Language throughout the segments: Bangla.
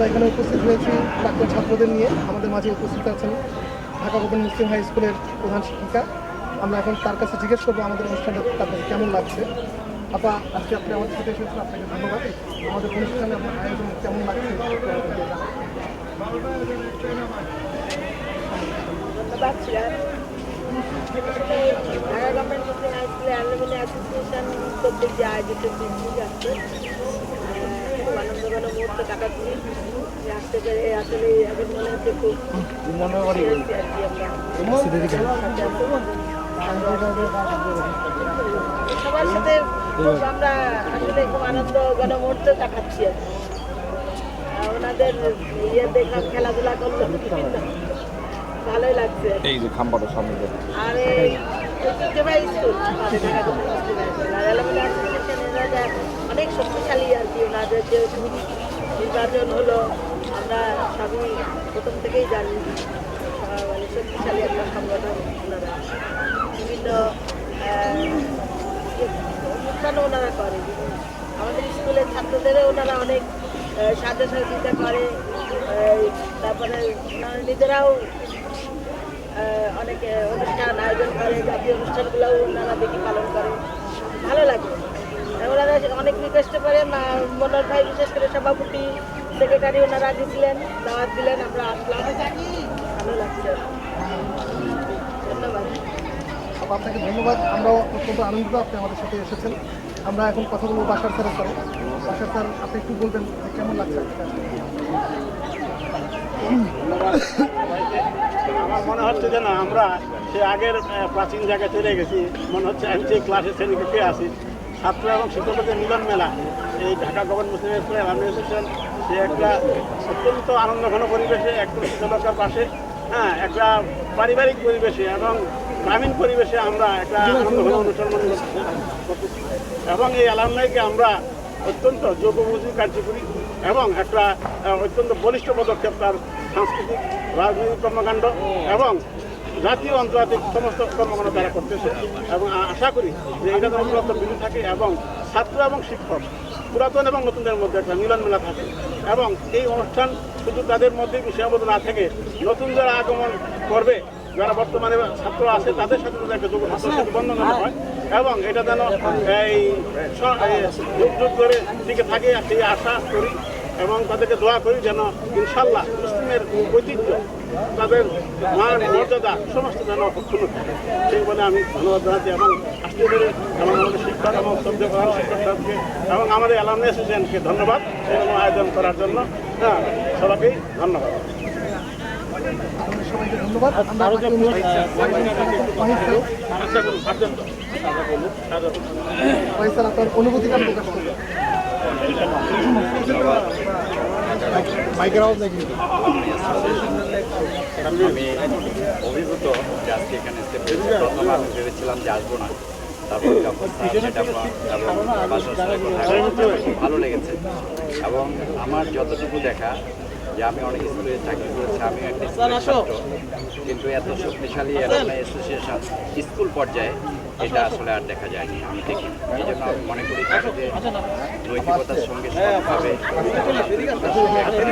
আমরা এখানে উপস্থিত হয়েছি প্রাক্তন ছাত্রদের নিয়ে। আমাদের মাঝে উপস্থিত আছেন ঢাকা গভর্নমেন্ট মুসলিম হাই স্কুলের প্রধান শিক্ষিকা। আমরা এখন তার কাছে জিজ্ঞেস করব আমাদের অনুষ্ঠানটা তার কাছে কেমন লাগছে। আপা, আজকে আপনি আমাদের সাথে এসেছেন, আপনাকে ধন্যবাদ। আমাদের অনুষ্ঠানে আপনার আয়োজন কেমন লাগছে? ঢাকা গভর্নমেন্ট মুসলিম হাই স্কুলে অ্যালুমিনি অ্যাসোসিয়েশন যে আয়োজিত মুহূর্তে আসতে পেরে আসলে এখন মনে হচ্ছে খুব সবার সাথে আমরা আসলে খুব আনন্দ ঘন মুহূর্ত কাটাচ্ছি ওনাদের ইয়ে দেখলাম খেলাধুলা করল ভালোই লাগছে এই যে খাম্বাটা সামনে। আর এই ঐতিহ্যবাহী স্কুল অনেক শক্তিশালী আর কি ওনাদের যে নির্বাচন হলো, আমরা সবই প্রথম থেকেই জানি মানে শক্তিশালী একটা সংগঠন ওনারা, বিভিন্ন অনুষ্ঠানও ওনারা করে। আমাদের স্কুলের ছাত্রদেরও ওনারা অনেক সাহায্য সহযোগিতা করে। তারপরে নিজেরাও অনেক অনুষ্ঠান আয়োজন করে, জাতীয় অনুষ্ঠানগুলোও ওনারা দেখি পালন করে। ভালো লাগে। ওনারা অনেক রিকোয়েস্ট করে মা- মনোহর ভাই বিশেষ করে সভাপতি সেক্রেটারি ওনারা দিয়েছিলেন দাওয়াত দিলেন আমরা আসলাম। ভালো লাগছে। ধন্যবাদ। আপনাকে ধন্যবাদ। আমরাও অত্যন্ত আনন্দিত আপনি আমাদের সাথে এসেছেন। আমরা এখন কথা বলব বাসার স্যারের সাথে। বাসার স্যার আপনি একটু বলবেন কেমন লাগছে? আমার মনে হচ্ছে যে না আমরা সে আগের প্রাচীন জায়গায় চলে গেছি। মনে হচ্ছে আমি যে ক্লাসে শ্রেণীকে আছি ছাত্র এবং শিক্ষকদের মিলন মেলা। এই ঢাকা গভর্নমেন্ট মুসলিম স্কুলের অ্যাডমিনিস্ট্রেশন সে একটা অত্যন্ত আনন্দঘন পরিবেশে একদম শীতলতার পাশে হ্যাঁ একটা পারিবারিক পরিবেশে এবং গ্রামীণ পরিবেশে আমরা একটা আনন্দঘন অনুষ্ঠান মনে করতেছি এবং এই অ্যালামনাইকে আমরা অত্যন্ত যোগবুজি কার্যকরী এবং একটা অত্যন্ত বলিষ্ঠ পদক্ষেপ তার সাংস্কৃতিক, রাজনৈতিক কর্মকাণ্ড এবং জাতীয় আন্তর্জাতিক সমস্ত কর্মকাণ্ড তারা করতেছে। এবং আশা করি যে এটা যেন অব্যাহত বিধি থাকে এবং ছাত্র এবং শিক্ষক পুরাতন এবং নতুনদের মধ্যে একটা মিলন মেলা থাকে এবং এই অনুষ্ঠান শুধু তাদের মধ্যে সীমাবদ্ধ না থেকে নতুন যারা আগমন করবে যারা বর্তমানে ছাত্র আছে তাদের সাথে একটা বন্ধন হয় এবং এটা যেন এই যুগ যুগ ধরে টিকে থাকে। সেই আশা করি এবং তাদেরকে দোয়া করি যেন ইনশাল্লাহ মুসলিমের ঐতিহ্য তাদের মান মর্যাদা সমস্ত যেন অক্ষুণ্ণ থাকে সেই বলে আমি ধন্যবাদ জানাচ্ছি এবং আসতে পেরে এবং আমাদের শিক্ষক এবং শ্রদ্ধা প্রধান শিক্ষক সাহেবকে এবং আমাদের অ্যালামনি অ্যাসোসিয়েশনকে ধন্যবাদ এরকম আয়োজন করার জন্য হ্যাঁ সবাইকেই ধন্যবাদ ধন্যবাদ আচ্ছা প্রকাশ করবেন আমি অভিভূত। যে আজকে এখানে প্রথম আমি ভেবেছিলাম যে আসব না তারপর ভালো লেগেছে এবং আমার যতটুকু দেখা যে আমি অনেক স্কুলে চাকরি করেছি আমি একটা ছাত্র। কিন্তু এত শক্তিশালী অ্যাসোসিয়েশন স্কুল পর্যায়ে এটা আসলে আর দেখা যায়নি আমি দেখি। এই জন্য আমি মনে করি যে নৈতিকতার সঙ্গে সৎভাবে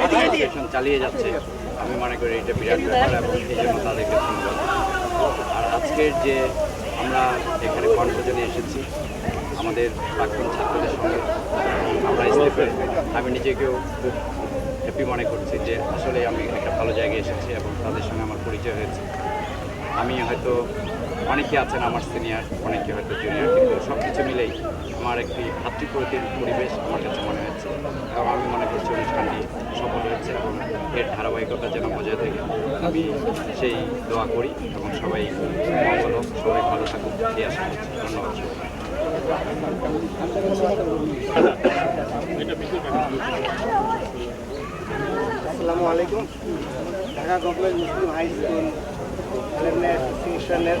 অ্যাসোসিয়েশন চালিয়ে যাচ্ছে। আমি মনে করি এটা বিরাট ব্যাপার এবং এই জন্য তাদেরকে ধন্যবাদ। আর আজকের যে আমরা এখানে কনফারেন্সে এসেছি আমাদের প্রাক্তন ছাত্রদের সঙ্গে আমরা পেরে আমি নিজেকেও খুব হ্যাপি মনে করছি যে আসলে আমি একটা ভালো জায়গায় এসেছি এবং তাদের সঙ্গে আমার পরিচয় হয়েছে। আমি হয়তো অনেকে আছেন আমার সিনিয়র অনেকে হয়তো জুনিয়র কিন্তু সব কিছু মিলেই আমার একটি ভাতৃপ্রতির পরিবেশ আমার কাছে মনে হচ্ছে এবং আমি মনে করছি অনুষ্ঠানটি সফল হয়েছে এবং এর ধারাবাহিকতা যেন বজায় থাকে। আমি সেই দোয়া করি এবং সবাই মঙ্গল হোক, সবাই ভালো থাকুক, এই আশা করছি। ধন্যবাদ। আলাইকুম। Dhaka government Muslim high school অ্যাসোসিয়েশনের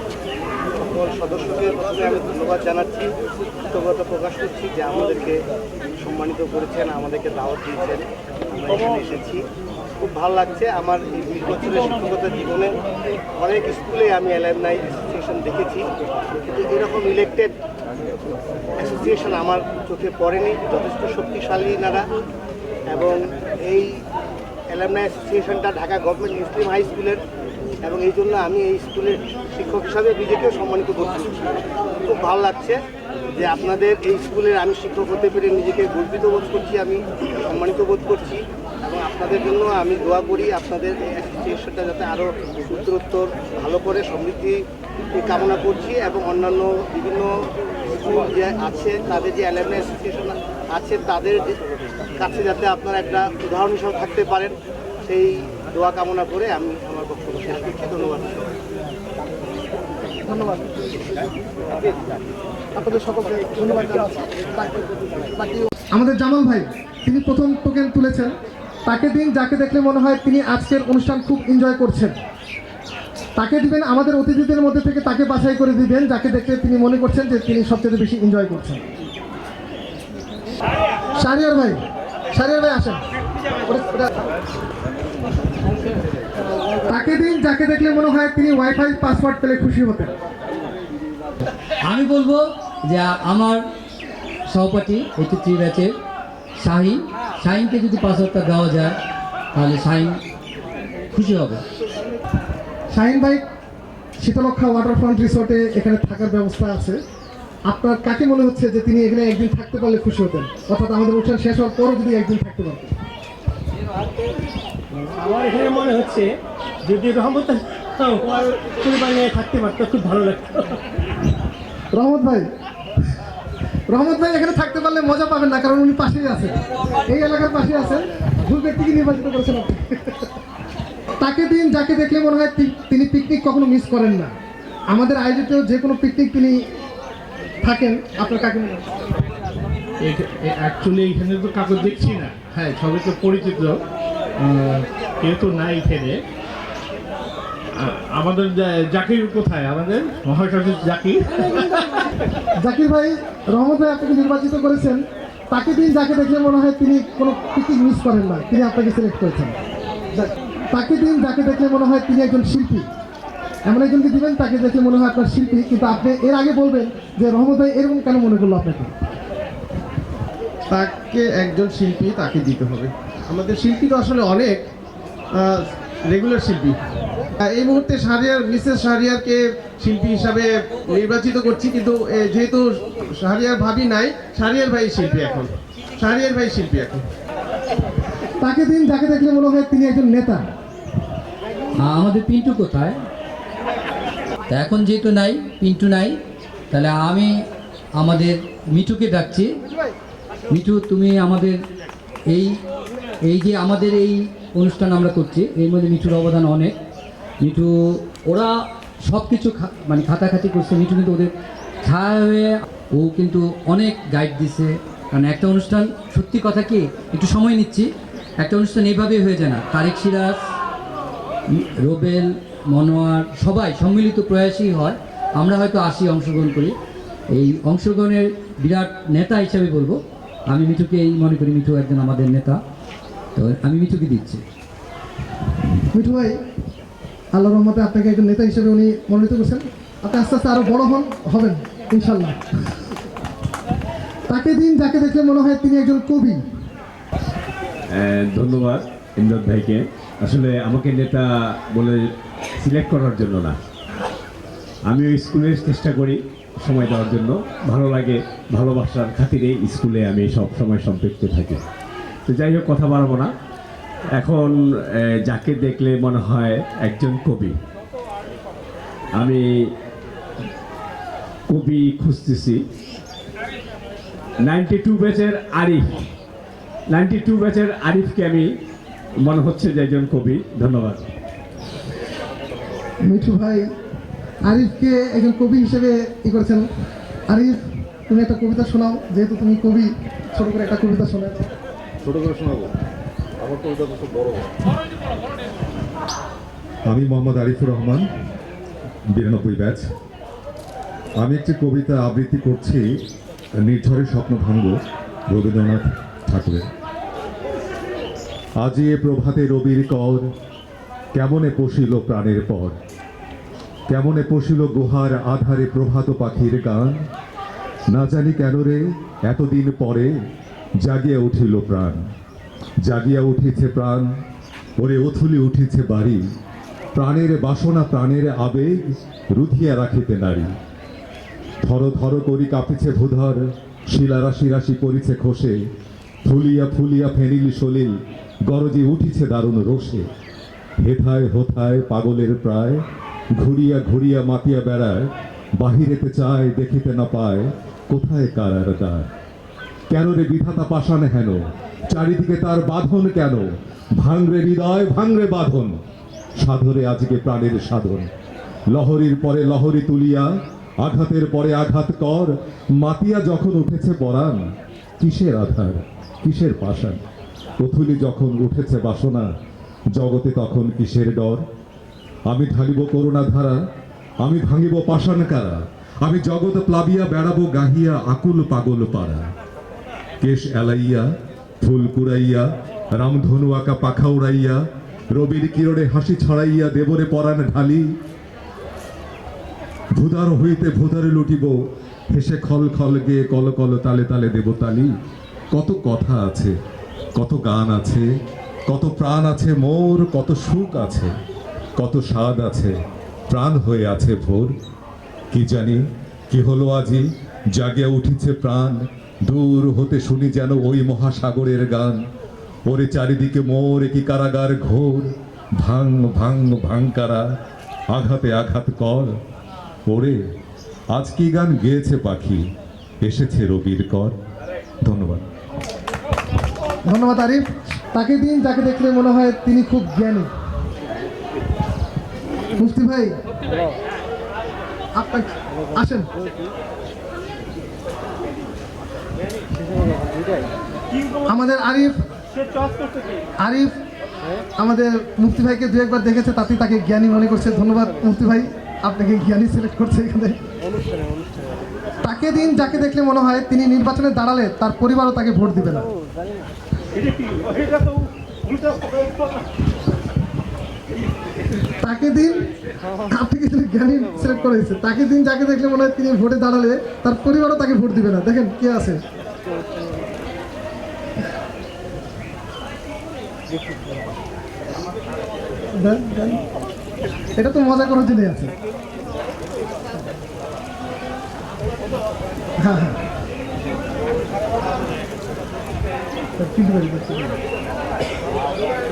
সকল সদস্যকে প্রথমে আমি ধন্যবাদ জানাচ্ছি, কৃতজ্ঞতা প্রকাশ করছি যে আমাদেরকে সম্মানিত করেছেন, আমাদেরকে দাওয়াত দিয়েছেন। আমরা এখানে এসেছি। খুব ভালো লাগছে আমার এই বিশ বছরের শিক্ষকতা জীবনে অনেক স্কুলে আমি অ্যালামনাই অ্যাসোসিয়েশন দেখেছি। কিন্তু এরকম ইলেকটেড অ্যাসোসিয়েশন আমার চোখে পড়েনি। যথেষ্ট শক্তিশালী নারা এবং এই অ্যালামনাই অ্যাসোসিয়েশনটা ঢাকা গভর্নমেন্ট মুসলিম হাই স্কুলের এবং এই জন্য আমি এই স্কুলের শিক্ষক হিসাবে নিজেকেও সম্মানিত করছি। খুব ভালো লাগছে যে আপনাদের এই স্কুলের আমি শিক্ষক হতে পেরে নিজেকে গর্বিত বোধ করছি, আমি সম্মানিত বোধ করছি। এবং আপনাদের জন্য আমি দোয়া করি আপনাদের এই অ্যাসোসিয়েশনটা যাতে আরও উত্তরোত্তর ভালো করে সমৃদ্ধি কামনা করছি। এবং অন্যান্য বিভিন্ন স্কুল যে আছে, তাদের যে অ্যালামনাই অ্যাসোসিয়েশন আছে তাদের কাছে যাতে আপনারা একটা উদাহরণ হিসেবে থাকতে পারেন। সেই দোয়া কামনা করে আমি আমার বক্তব্য শেষ করছি। ধন্যবাদ। ধন্যবাদ। আপনাদের সকলকে ধন্যবাদ আমাদের জামাল ভাই তিনি প্রথম টোকেন তুলেছেন। তাকে দিন যাকে দেখলে মনে হয় তিনি আজকের অনুষ্ঠান খুব এনজয় করছেন। তাকে দিবেন আমাদের অতিথিদের মধ্যে থেকে তাকে বাছাই করে দিবেন যাকে দেখলে তিনি মনে করছেন যে তিনি সবচেয়ে বেশি এনজয় করছেন। শারিয়ার ভাই শারিয়ার ভাই আসেন। তাকে দিন যাকে দেখলে মনে হয় তিনি ওয়াইফাই পাসওয়ার্ড পেলে খুশি হতেন। আমি বলব যে আমার সহপাঠী এইটি থ্রি ব্যাচের শাহিন শাহিনকে যদি পাসওয়ার্ডটা দেওয়া যায় তাহলে শাহিন খুশি হবে। শাহিন ভাই শীতলক্ষা ওয়াটারফ্রন্ট রিসোর্টে এখানে থাকার ব্যবস্থা আছে। আপনার কাকে মনে হচ্ছে যে তিনি এখানে একদিন থাকতে পারলে খুশি হতেন? অর্থাৎ আমাদের অনুষ্ঠান শেষ হওয়ার পরও যদি একদিন থাকতে পারতেন। আমার এখানে মনে হচ্ছে যদি রহমত পরিবার নিয়ে থাকতে পারতো খুব ভালো লাগতো। রহমত ভাই রহমত ভাই এখানে থাকতে পারলে মজা পাবেন না কারণ উনি পাশেই আছেন। এই এলাকার পাশে আছেন। ভুল ব্যক্তিকে নির্বাচিত করেছেন আপনি। তাকে দিন যাকে দেখলে মনে হয় তিনি পিকনিক কখনো মিস করেন না। আমাদের আয়োজিত যে কোনো পিকনিক তিনি থাকেন আপনার কাকে মনে অ্যাকচুয়ালি এখানে তো কাউকে দেখছি না। হ্যাঁ সবাই তো পরিচিত। কেউ তো নাই এখানে। আমাদের জাকির কোথায়? আমাদের মহাসচিব জাকির। জাকির ভাই রহমত ভাই আপনাকে নির্বাচিত করেছেন তাকে দিন যাকে দেখলে মনে হয় তিনি কোনো কিছু মিস করেন না তিনি আপনাকে সিলেক্ট করেছেন। তাকে দিন যাকে দেখলে মনে হয় তিনি একজন শিল্পী। এমন একজনকে দিবেন তাকে দেখে মনে হয় আপনার শিল্পী কিন্তু আপনি এর আগে বলবেন যে রহমত ভাই এরকম কেন মনে করল আপনাকে? তাকে একজন শিল্পী তাকে দিতে হবে। আমাদের শিল্পী তো আসলে অনেক রেগুলার শিল্পী। এই মুহূর্তে শাহরিয়ার মিসেস শাহরিয়ারকে শিল্পী হিসাবে নির্বাচিত করছি কিন্তু এ, যেহেতু শাহরিয়ার ভাবি নাই শাহরিয়ার ভাই শিল্পী এখন। শাহরিয়ার ভাই শিল্পী এখন। তাকে দিন যাকে দেখলে মনে হয় তিনি একজন নেতা। আমাদের পিন্টু কোথায়? এখন যেহেতু নাই, পিন্টু নাই, তাহলে আমি আমাদের মিঠুকে ডাকছি। মিঠু, তুমি আমাদের এই এই যে আমাদের এই অনুষ্ঠান আমরা করছি, এর মধ্যে মিঠুর অবদান অনেক। মিঠু, ওরা সব কিছু মানে খাতাখাতি করছে। মিঠু কিন্তু ওদের ছায়া হয়ে ও কিন্তু অনেক গাইড দিছে। কারণ একটা অনুষ্ঠান, সত্যি কথা কি, একটু সময় নিচ্ছি। একটা অনুষ্ঠান এইভাবেই হয়ে যায় না। তারেক সিরাজ, রোবেল মনোয়ার সবাই সম্মিলিত প্রয়াসই হয়। আমরা হয়তো আসি অংশগ্রহণ করি। এই অংশগ্রহণের বিরাট নেতা হিসাবে বলব। আমি মিঠুকে এই মনে করি মিঠু একজন আমাদের নেতা। তো আমি মিঠুকে দিচ্ছি। মিঠু ভাই আল্লাহ রহমতে আপনাকে একজন নেতা হিসেবে উনি মনোনীত করছেন। আপনি আস্তে আস্তে আরও বড় হন হবেন ইনশাল্লাহ তাকে দিন যাকে দেখলে মনে হয় তিনি একজন কবি। ধন্যবাদ ইমরান ভাইকে। আসলে আমাকে নেতা বলে সিলেক্ট করার জন্য না। আমি ওই স্কুলের চেষ্টা করি সময় দেওয়ার জন্য। ভালো লাগে ভালোবাসার খাতিরে স্কুলে আমি সব সময় সম্পৃক্ত থাকি। তো যাই হোক, কথা বাড়াবো না। এখন যাকে দেখলে মনে হয় একজন কবি। আমি কবি খুঁজতেছি। নাইনটি টু ব্যাচের আরিফ। নাইনটি টু ব্যাচের আরিফকে আমি, মনে হচ্ছে যে একজন কবি। ধন্যবাদ। মিঠু ভাই আরিফকে একজন কবি হিসেবে ই করেছেন। আরিফ তুমি একটা কবিতা শোনাও যেহেতু তুমি কবি ছোট করে একটা কবিতা শোনাও আমি মোহাম্মদ আরিফুর রহমান বিরানব্বই ব্যাচ। আমি একটি কবিতা আবৃত্তি করছি নির্ঝরের স্বপ্ন ভঙ্গ রবীন্দ্রনাথ ঠাকুরের। আজি এ প্রভাতে রবির কর কেমনে পশিল প্রাণের পর? কেমনে পশিল গুহার আধারে প্রভাত পাখির গান? না জানি কেন রে, এতদিন পরে জাগিয়া উঠিল প্রাণ। জাগিয়া উঠিছে প্রাণ ওরে অথুলি উঠিছে বাড়ি। প্রাণের বাসনা, প্রাণের আবেগ রুধিয়া রাখিতে নারী। ধর ধর করি কাঁপিছে ভূধর, শিলা রাশি রাশি করিছে খসে। ফুলিয়া ফুলিয়া ফেনিল সলিল, গরজে উঠিছে দারুণ রোষে। হেথায় হোথায় পাগলের প্রায়, ঘুরিয়া ঘুরিয়া মাতিয়া বেড়ায়, বাহিরেতে চায়, দেখিতে না পায়, কোথায় কারার কেন রে বিধাতা পাষাণ হেন? চারিদিকে তার বাঁধন কেন? ভাঙরে হৃদয় ভাঙরে বাঁধন। সাধরে আজকে প্রাণের সাধন। লহরীর পরে লহরী তুলিয়া, আঘাতের পরে আঘাত কর, মাতিয়া যখন উঠেছে পরাণ কিসের আধার? কিসের পাষাণ? পথুলি যখন উঠেছে বাসনা জগতে তখন কিসের ডর? আমি ঢালিব করুণা ধারা, আমি ভাঙিব পাষাণ কারা? আমি জগৎ প্লাবিয়া, বেড়াবো গাহিয়া আকুল পাগল পাড়া। কেশ এলাইয়া, ফুল কুড়াইয়া, রামধনু আঁকা পাখা উড়াইয়া, রবির কিরণে হাসি ছড়াইয়া দেবরে পরাণ ঢালি। ভুদার হইতে ভুদারে লুটিব, হেসে খল খল গেয়ে কল কল তালে তালে দেবতালি। কত কথা আছে, কত গান আছে কত প্রাণ আছে মোর, কত সুখ আছে, কত স্বাদ আছে, প্রাণ হয়ে আছে ভোর। কি জানি, কি হলো আজি, জাগিয়া উঠিছে প্রাণ, দূর হতে শুনি যেন ওই মহাসাগরের গান। ওরে চারিদিকে মোর কি কারাগার ঘোর ভাং ভাং ভাঙকারা আঘাতে আঘাত কর। ওরে, আজ কি গান গেয়েছে পাখি, এসেছে রবির কর। ধন্যবাদ। ধন্যবাদ আরিফ। তাকে দিন যাকে দেখলে মনে হয় তিনি খুব জ্ঞানী। মুফতি ভাই আপনার আসেন। আমাদের আরিফ আরিফ আমাদের মুফতি ভাইকে দু একবার দেখেছে তাতে তাকে জ্ঞানী মনে করছে। ধন্যবাদ মুফতি ভাই, আপনাকে জ্ঞানী সিলেক্ট করছে এখানে। তাকে দিন, যাকে দেখলে মনে হয় তিনি নির্বাচনে দাঁড়ালে তার পরিবারও তাকে ভোট দিবে না। তাকে দিন আপনি কিন্তু জ্ঞানী সিলেক্ট করে দিচ্ছে তাকে দিন যাকে দেখলে মনে হয় তিনি ভোটে দাঁড়ালে, তার পরিবারও তাকে ভোট দিবে না। দেখেন কে আছে। এটা তো মজা করার জন্যই আছে। হ্যাঁ হ্যাঁ। পিন্টু ভাই।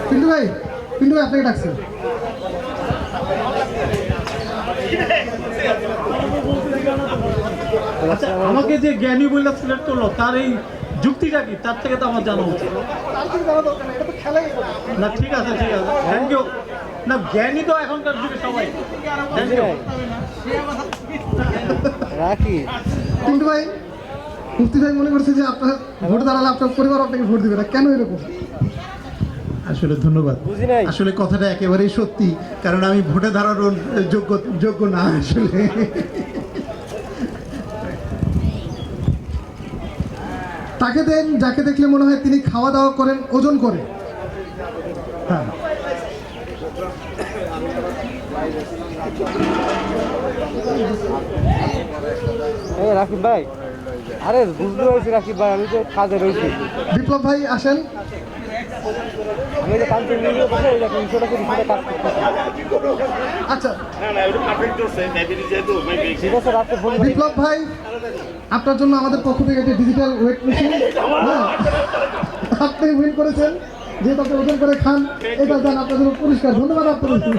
পিন্টু ভাই। পিন্টু ভাই আপনাকে আচ্ছা আমাকে যে জ্ঞানী বইলা সিলেক্ট করল তার এই যুক্তিটা কি? তার থেকে তো আমার জানা উচিত। না ঠিক আছে ঠিক আছে। থ্যাংক ইউ না জ্ঞানী তো এখনকার যুগে সবাই। থ্যাংক ইউ পিন্টু ভাই মুফতি ভাই মনে করছে যে আপনার ভোট দাঁড়ালে আপনার পরিবার আপনাকে ভোট দিবে না। কেন এরকম? আসলে ধন্যবাদ। আসলে কথাটা একেবারেই সত্যি কারণ আমি ভোটে দাঁড়ানোর যোগ্য যোগ্য না আসলে। তাকে দেন যাকে দেখলে মনে হয় তিনি খাওয়া দাওয়া করেন ওজন করে হ্যাঁ। রাকিব ভাই আরে বুঝতে পারছি রাকিব ভাই আমি তো কাজে রয়েছি। বিপ্লব ভাই আসেন। আচ্ছা। ঠিক আছে বিপ্লব ভাই আপনার জন্য আমাদের পক্ষ থেকে একটি ডিজিটাল ওয়েট মেশিন হ্যাঁ। আপনি উইন করেছেন। যে আপনি ওজন করে খান এটা জান আপনার জন্য পুরস্কার ধন্যবাদ আপনাদের।